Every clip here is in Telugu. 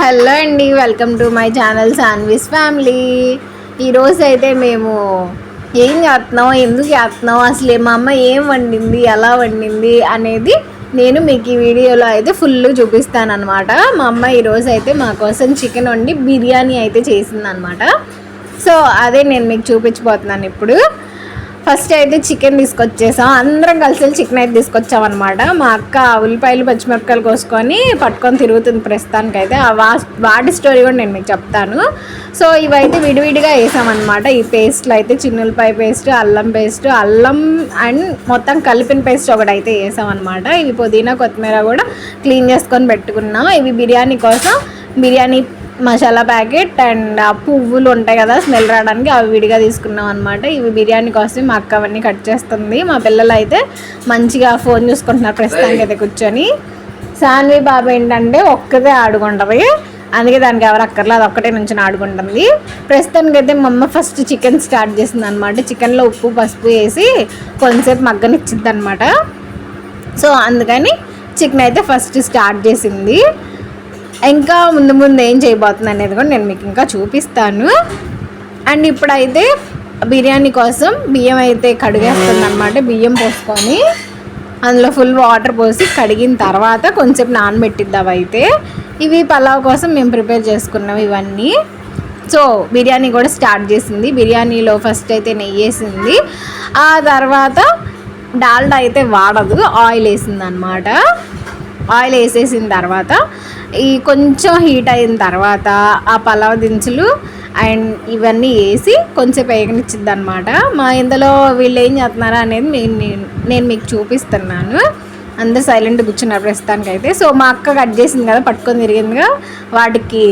హలో అండి welcome to my channel Sanvi's family. ఈరోజు అయితే మేము ఏం చేస్తున్నాం ఎందుకు చేస్తున్నాం అసలు మా అమ్మ ఏం వండింది ఎలా వండింది అనేది నేను మీకు ఈ వీడియోలో అయితే ఫుల్ చూపిస్తాను అనమాట మా అమ్మ ఈరోజు అయితే మా కోసం చికెన్ వండి బిర్యానీ అయితే చేసిందనమాట సో అదే నేను మీకు చూపించబోతున్నాను ఇప్పుడు. ఫస్ట్ అయితే చికెన్ తీసుకొచ్చేసాం. అందరం కలిసి చికెన్ అయితే తీసుకొచ్చాం అనమాట మా అక్క ఉల్లిపాయలు పచ్చిమిరపకాయలు కోసుకొని పట్టుకొని తిరుగుతుంది ప్రస్తుతానికి అయితే ఆ వా వాటి స్టోరీ కూడా నేను మీకు చెప్తాను. సో ఇవైతే విడివిడిగా వేసామన్నమాట ఈ పేస్ట్లు అయితే చిన్న ఉల్లిపాయ పేస్ట్ అల్లం పేస్ట్ అల్లం అండ్ మొత్తం కలిపిన పేస్ట్ ఒకటి అయితే వేసామన్నమాట ఇవి పుదీనా కొత్తిమీర కూడా క్లీన్ చేసుకొని పెట్టుకున్నాం. ఇవి బిర్యానీ కోసం. బిర్యానీ మసాలా ప్యాకెట్ అండ్ ఆ పువ్వులు ఉంటాయి కదా స్మెల్ రావడానికి అవి విడిగా తీసుకున్నాం అనమాట ఇవి బిర్యానీ కోసం మా అక్క అవన్నీ కట్ చేస్తుంది. మా పిల్లలు అయితే మంచిగా ఫోన్ చూసుకుంటున్నారు ప్రస్తుతానికి అయితే కూర్చొని. సాన్వి బాబు ఏంటంటే ఒక్కదే ఆడుకుంటుంది. అందుకే దానికి ఎవరు అక్కర్లేదు అది ఒక్కటే నుంచి ఆడుకుంటుంది. ప్రస్తుతానికి అయితే మా అమ్మ ఫస్ట్ చికెన్ స్టార్ట్ చేసింది అనమాట చికెన్లో ఉప్పు పసుపు వేసి కొంతసేపు మగ్గనిచ్చింది అనమాట సో అందుకని చికెన్ అయితే ఫస్ట్ స్టార్ట్ చేసింది. ఇంకా ముందు ముందు ఏం చేయబోతుంది అనేది కూడా నేను మీకు ఇంకా చూపిస్తాను. అండ్ ఇప్పుడైతే బిర్యానీ కోసం బియ్యం అయితే కడిగేస్తుంది అనమాట బియ్యం పోసుకొని. అందులో ఫుల్ వాటర్ పోసి కడిగిన తర్వాత కొంచెం నానబెట్టిద్దాం అయితే. ఇవి పలావ్ కోసం మేము ప్రిపేర్ చేసుకున్నాం ఇవన్నీ. సో బిర్యానీ కూడా స్టార్ట్ చేసింది. బిర్యానీలో ఫస్ట్ అయితే నెయ్యి వేసింది. ఆ తర్వాత డాల్డా అయితే వాడదు ఆయిల్ వేసింది అనమాట ఆయిల్ వేసేసిన తర్వాత ఈ కొంచెం హీట్ అయిన తర్వాత ఆ పలావ్ దినుసులు అండ్ ఇవన్నీ వేసి కొంచెం వేగనిచ్చిద్ది అనమాట మా ఇందులో వీళ్ళు ఏం చేస్తున్నారా అనేది నేను నేను మీకు చూపిస్తున్నాను. అందరు సైలెంట్ కూర్చున్నారు ప్రస్తుతానికి అయితే సో మా అక్క కట్ చేసింది కదా పట్టుకొని తిరిగిందిగా వాటికి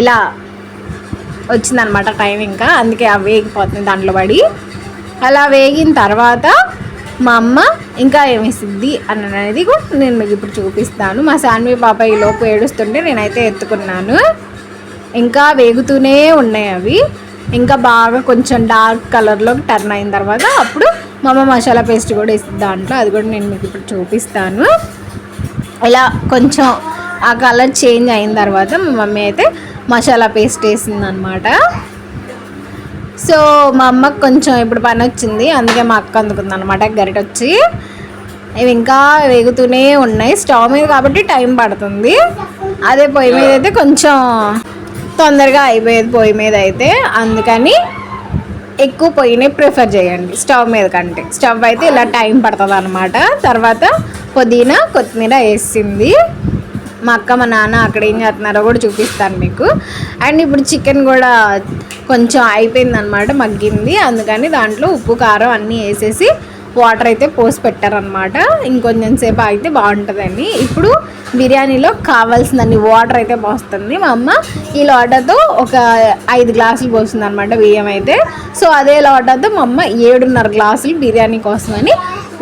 ఇలా వచ్చిందనమాట టైం ఇంకా అందుకే అవి వేగిపోతుంది దాంట్లో పడి. అలా వేగిన తర్వాత మా అమ్మ ఇంకా ఏమేసిద్ది అని అనేది కూడా నేను మీకు ఇప్పుడు చూపిస్తాను. మా సాన్వి పాప ఈ లోపు ఏడుస్తుంటే నేనైతే ఎత్తుకున్నాను. ఇంకా వేగుతూనే ఉన్నాయి అవి. ఇంకా బాగా కొంచెం డార్క్ కలర్లోకి టర్న్ అయిన తర్వాత అప్పుడు మా అమ్మ మసాలా పేస్ట్ కూడా ఇస్తుంది దాంట్లో. అది కూడా నేను మీకు ఇప్పుడు చూపిస్తాను. ఇలా కొంచెం ఆ కలర్ చేంజ్ అయిన తర్వాత మా మమ్మీ అయితే మసాలా పేస్ట్ వేసింది అనమాట సో మా అమ్మకు కొంచెం ఇప్పుడు పని వచ్చింది. అందుకే మా అక్క అందుకుంది అనమాట గరిట వచ్చి. ఇవి ఇంకా వేగుతూనే ఉన్నాయి. స్టవ్ మీద కాబట్టి టైం పడుతుంది. అదే పొయ్యి మీద అయితే కొంచెం తొందరగా అయిపోయేది పొయ్యి మీద అయితే. అందుకని ఎక్కువ పొయ్యినే ప్రిఫర్ చేయండి. స్టవ్ మీద కంటే. స్టవ్ అయితే ఇలా టైం పడుతుంది అనమాట తర్వాత పుదీనా కొత్తిమీర వేసింది. మా అక్క మా నాన్న అక్కడ ఏం చేస్తున్నారో కూడా చూపిస్తాను మీకు. అండ్ ఇప్పుడు చికెన్ కూడా కొంచెం అయిపోయింది అనమాట మగ్గింది. అందుకని దాంట్లో ఉప్పు కారం అన్నీ వేసేసి వాటర్ అయితే పోసి పెట్టారనమాట ఇంకొంచెం సేపు అయితే బాగుంటుందని. ఇప్పుడు బిర్యానీలో కావాల్సినన్ని వాటర్ అయితే పోస్తుంది. మా అమ్మ ఈ లోటతో ఒక ఐదు గ్లాసులు పోస్తుంది అనమాట బియ్యం అయితే. సో అదే లోటతో మా అమ్మ ఏడున్నర గ్లాసులు బిర్యానీ కోసమని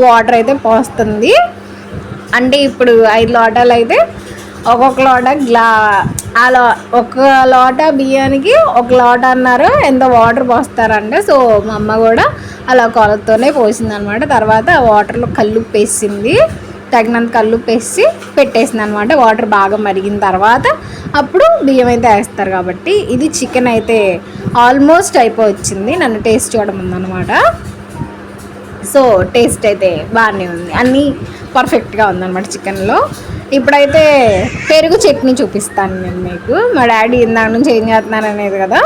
వాటర్ అయితే పోస్తుంది. అంటే ఇప్పుడు ఐదు లోటాలు అయితే ఒక్కొక్క లోట గ్లా ఆ లో ఒక లోట బియ్యానికి ఒక లోట అన్నారు. ఎంత వాటర్ పోస్తారంటే సో మా అమ్మ కూడా అలా కొలతతోనే పోసింది అనమాట తర్వాత ఆ వాటర్లో కళ్ళు వేసింది తగినంత కళ్ళు వేసి పెట్టేసింది అనమాట వాటర్ బాగా మరిగిన తర్వాత అప్పుడు బియ్యం అయితే వేస్తారు కాబట్టి ఇది చికెన్ అయితే ఆల్మోస్ట్ అయిపోవచ్చింది. నన్ను టేస్ట్ చూడడం ఉందన్నమాట. సో టేస్ట్ అయితే బాగానే ఉంది. అన్నీ పర్ఫెక్ట్గా ఉందన్నమాట చికెన్లో. ఇప్పుడైతే పెరుగు చట్నీ చూపిస్తాను నేను మీకు. మా డాడీ ఇందాక నుంచి ఏం చేస్తున్నాను అనేది కదా.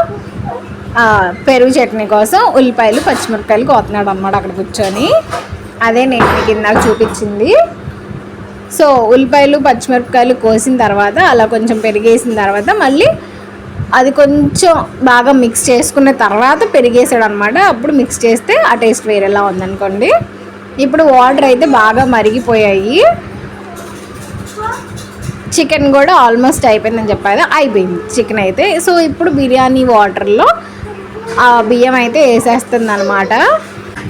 పెరుగు చట్నీ కోసం ఉల్లిపాయలు పచ్చిమిరపకాయలు కోతున్నాడు అనమాట అక్కడ కూర్చొని. అదే నేను మీకు ఇందాక చూపించింది. సో ఉల్లిపాయలు పచ్చిమిరపకాయలు కోసిన తర్వాత అలా కొంచెం పెరిగేసిన తర్వాత మళ్ళీ అది కొంచెం బాగా మిక్స్ చేసుకున్న తర్వాత పెరిగేసాడు అనమాట అప్పుడు మిక్స్ చేస్తే ఆ టేస్ట్ వేరేలా ఉందనుకోండి. ఇప్పుడు వాటర్ అయితే బాగా మరిగిపోయాయి. చికెన్ కూడా ఆల్మోస్ట్ అయిపోయిందని చెప్పారు అయిపోయింది చికెన్ అయితే. సో ఇప్పుడు బిర్యానీ వాటర్లో ఆ బియ్యం అయితే వేసేస్తుంది అనమాట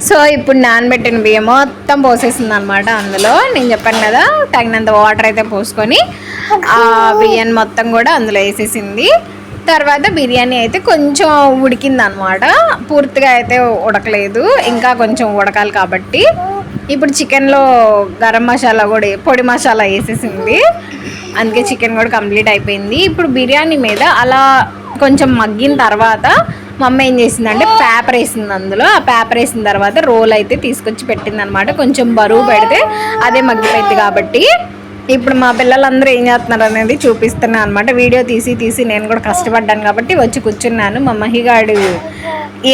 సో ఇప్పుడు నానబెట్టిన బియ్యం మొత్తం పోసేసింది అనమాట అందులో. నేను చెప్పాను కదా తగినంత వాటర్ అయితే పోసుకొని ఆ బియ్యం మొత్తం కూడా అందులో వేసేసింది. తర్వాత బిర్యానీ అయితే కొంచెం ఉడికింది అనమాట పూర్తిగా అయితే ఉడకలేదు. ఇంకా కొంచెం ఉడకాలి కాబట్టి. ఇప్పుడు చికెన్లో గరం మసాలా కూడా పొడి మసాలా వేసేసింది. అందుకే చికెన్ కూడా కంప్లీట్ అయిపోయింది. ఇప్పుడు బిర్యానీ మీద అలా కొంచెం మగ్గిన తర్వాత మా అమ్మ ఏం చేసిందంటే పేపర్ వేసింది అందులో. ఆ పేపర్ వేసిన తర్వాత రోల్ అయితే తీసుకొచ్చి పెట్టింది అనమాట కొంచెం బరువు పెడితే అదే మగ్గిపోయింది కాబట్టి. ఇప్పుడు మా పిల్లలందరూ ఏం చేస్తున్నారు అనేది చూపిస్తున్నాను అనమాట వీడియో తీసి తీసి నేను కూడా కష్టపడ్డాను కాబట్టి వచ్చి కూర్చున్నాను. మా మహిగాడు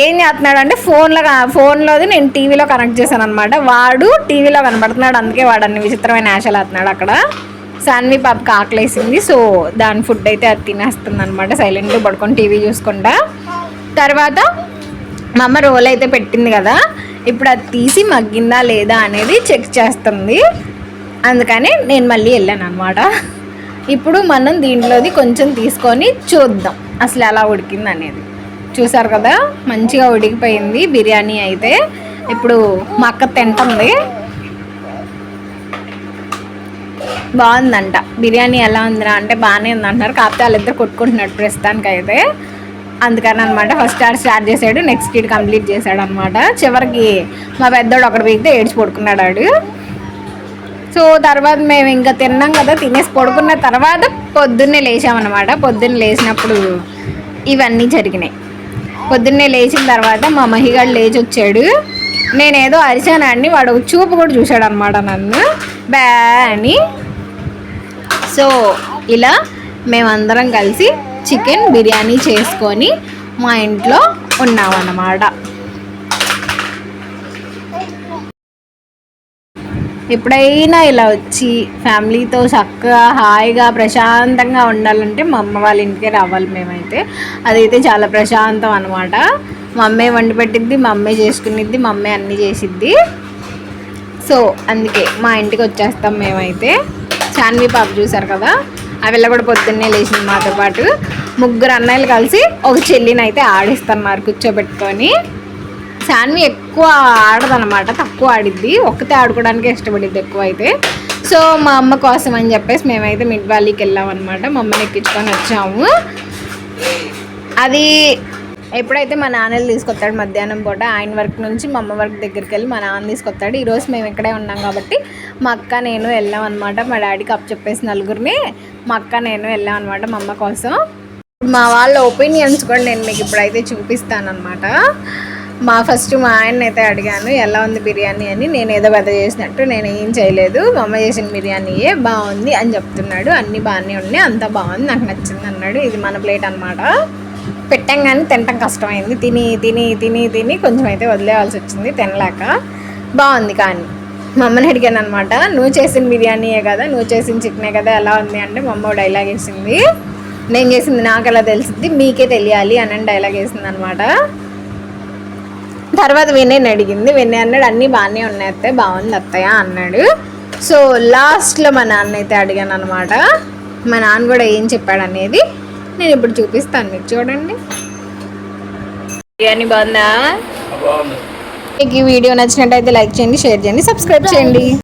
ఏం చేస్తున్నాడు అంటే ఫోన్లో ఫోన్లోది నేను టీవీలో కనెక్ట్ చేశాను అనమాట వాడు టీవీలో కనబడుతున్నాడు. అందుకే వాడు అన్ని విచిత్రమైన ఆశలు వేస్తున్నాడు అక్కడ. సాన్వి పాపకి ఆకలేసింది సో దాని ఫుడ్ అయితే అది తినేస్తుంది అనమాట సైలెంట్గా పడుకొని టీవీ చూసుకుంటా. తర్వాత మా అమ్మ రోల్ అయితే పెట్టింది కదా ఇప్పుడు అది తీసి మగ్గిందా లేదా అనేది చెక్ చేస్తుంది. అందుకని నేను మళ్ళీ వెళ్ళాను అనమాట ఇప్పుడు మనం దీంట్లోది కొంచెం తీసుకొని చూద్దాం అసలు ఎలా ఉడికింది అనేది. చూసారు కదా మంచిగా ఉడికిపోయింది బిర్యానీ అయితే. ఇప్పుడు మా అక్క తింటుంది. బాగుందంట. బిర్యానీ ఎలా ఉందిరా అంటే బాగానే ఉంది అంటున్నారు కాకపోతే వాళ్ళిద్దరు కొట్టుకుంటున్నాడు ప్రస్తుతానికి అయితే అందుకని అనమాట ఫస్ట్ ఆడ స్టార్ట్ చేశాడు నెక్స్ట్ ఇటు కంప్లీట్ చేశాడు అనమాట చివరికి మా పెద్దోడు ఒకటి వీగితే ఏడ్చి పడుకున్నాడు ఆడు. సో తర్వాత మేము ఇంకా తిన్నాం కదా తినేసి పడుకున్న తర్వాత పొద్దున్నే లేచామన్నమాట పొద్దున్నే లేచినప్పుడు ఇవన్నీ జరిగినాయి. పొద్దున్నే లేచిన తర్వాత మా మహిగాడు లేచి వచ్చాడు నేనేదో అరిచానండి వాడు చూపు కూడా చూశాడు అనమాట నన్ను. బ్యా అని సో ఇలా మేమందరం కలిసి చికెన్ బిర్యానీ చేసుకొని మా ఇంట్లో ఉన్నామన్నమాట. ఎప్పుడైనా ఇలా వచ్చి ఫ్యామిలీతో చక్కగా హాయిగా ప్రశాంతంగా ఉండాలంటే మా అమ్మ వాళ్ళ ఇంటికే రావాలి మేమైతే. అదైతే చాలా ప్రశాంతం అనమాట మా అమ్మే వండి పెట్టిద్ది మా అమ్మే చేసుకునిద్ది మా అమ్మే అన్నీ చేసిద్ది. సో అందుకే మా ఇంటికి వచ్చేస్తాం మేమైతే. చాన్వి పాప చూశారు కదా? ఆ కూడా పొద్దున్నే లేచింది మాతో పాటు. ముగ్గురు అన్నయ్యలు కలిసి ఒక చెల్లిని అయితే ఆడిస్తున్నారు కూర్చోబెట్టుకొని. శాన్వి ఎక్కువ ఆడదనమాట తక్కువ ఆడిద్ది. ఒక్కతే ఆడుకోవడానికి ఇష్టపడిద్ది ఎక్కువ అయితే సో మా అమ్మ కోసం అని చెప్పేసి మేమైతే మిడ్ వ్యాలీకి వెళ్ళామన్నమాట. మా అమ్మని ఎక్కించుకొని వచ్చాము. అది ఎప్పుడైతే మా నాన్నలు తీసుకొస్తాడు మధ్యాహ్నం పూట ఆయన వర్క్ నుంచి మా అమ్మ వర్క్ దగ్గరికి వెళ్ళి మా నాన్న తీసుకొస్తాడు. ఈరోజు మేము ఇక్కడే ఉన్నాం కాబట్టి మా అక్క నేను వెళ్ళాం అనమాట మా డాడీకి అప్ చెప్పేసి నలుగురిని మా అక్క నేను వెళ్ళాం అనమాట మా అమ్మ కోసం. మా వాళ్ళ ఒపీనియన్స్ కూడా నేను మీకు ఇప్పుడైతే చూపిస్తానమాట మా ఫస్ట్ మా ఆయన అయితే అడిగాను ఎలా ఉంది బిర్యానీ అని? నేను ఏదో పెద్ద చేసినట్టు నేను ఏం చేయలేదు. మా అమ్మ చేసిన బిర్యానీయే బాగుంది అని చెప్తున్నాడు. అన్నీ బాగానే ఉన్నాయి అంతా బాగుంది నాకు నచ్చింది అన్నాడు. ఇది మన ప్లేట్ అనమాట పెట్టాం కానీ తినటం కష్టమైంది. తిని తిని తిని తిని కొంచెం అయితే వదిలేవాల్సి వచ్చింది. తినలేక బాగుంది కానీ. మా అమ్మని అడిగాను అనమాట నువ్వు చేసిన బిర్యానీయే కదా నువ్వు చేసిన చికెనే కదా ఎలా ఉంది? అంటే మా అమ్మ డైలాగ్ వేసింది. నేను చేసింది నాకు ఎలా తెలిసింది మీకే తెలియాలి అని డైలాగ్ వేసింది అనమాట తర్వాత వినయ్ అడిగింది. వినయ్ అన్నాడు అన్నీ బాగానే ఉన్నాయి అత్తయ్య బాగుంది అత్తయ్య అన్నాడు. సో లాస్ట్లో మా నాన్న అయితే అడిగాను అనమాట మా నాన్న కూడా ఏం చెప్పాడు అనేది నేను ఇప్పుడు చూపిస్తాను మీకు చూడండి. బిర్యానీ బాగుందా. మీకు ఈ వీడియో నచ్చినట్టయితే లైక్ చేయండి షేర్ చేయండి సబ్స్క్రైబ్ చేయండి.